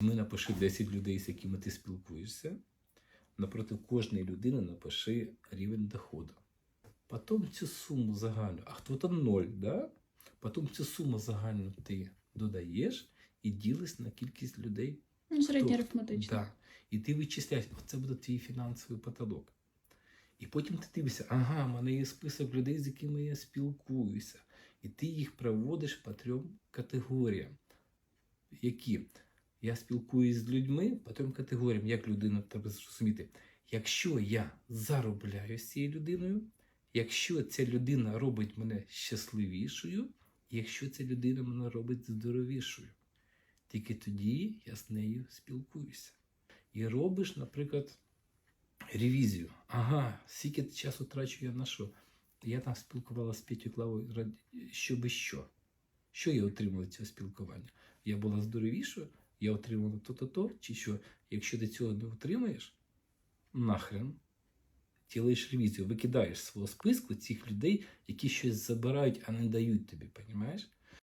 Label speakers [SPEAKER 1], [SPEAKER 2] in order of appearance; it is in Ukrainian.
[SPEAKER 1] Ми напиши 10 людей, з якими ти спілкуєшся. Напроти кожної людини напиши рівень доходу. Потім цю суму загальну, а хто там ноль, да? Потім цю суму загальну ти додаєш і ділиш на кількість людей.
[SPEAKER 2] Ну, середньо
[SPEAKER 1] Хто?
[SPEAKER 2] арифметично.
[SPEAKER 1] Да. І ти вичисляєш, оце буде твій фінансовий потолок. І потім ти дивишся, ага, в мене є список людей, з якими я спілкуюся. І ти їх проводиш по трьом категоріям. Які? Я спілкуюсь з людьми по трьом категоріям, як людина треба зрозуміти. Якщо я заробляю з цією людиною, якщо ця людина робить мене щасливішою, якщо ця людина мене робить здоровішою, тільки тоді я з нею спілкуюся. І робиш, наприклад, ревізію. Ага, скільки часу трачу я на що? Я там спілкувалася з Петю Клавою, щоб що? Що я отримала від цього спілкування? Я була здоровішою, я отримала то-то-то, чи що? Якщо ти цього не отримаєш, нахрен ділаєш ревізію, викидаєш свого списку цих людей, які щось забирають, а не дають тобі, розумієш?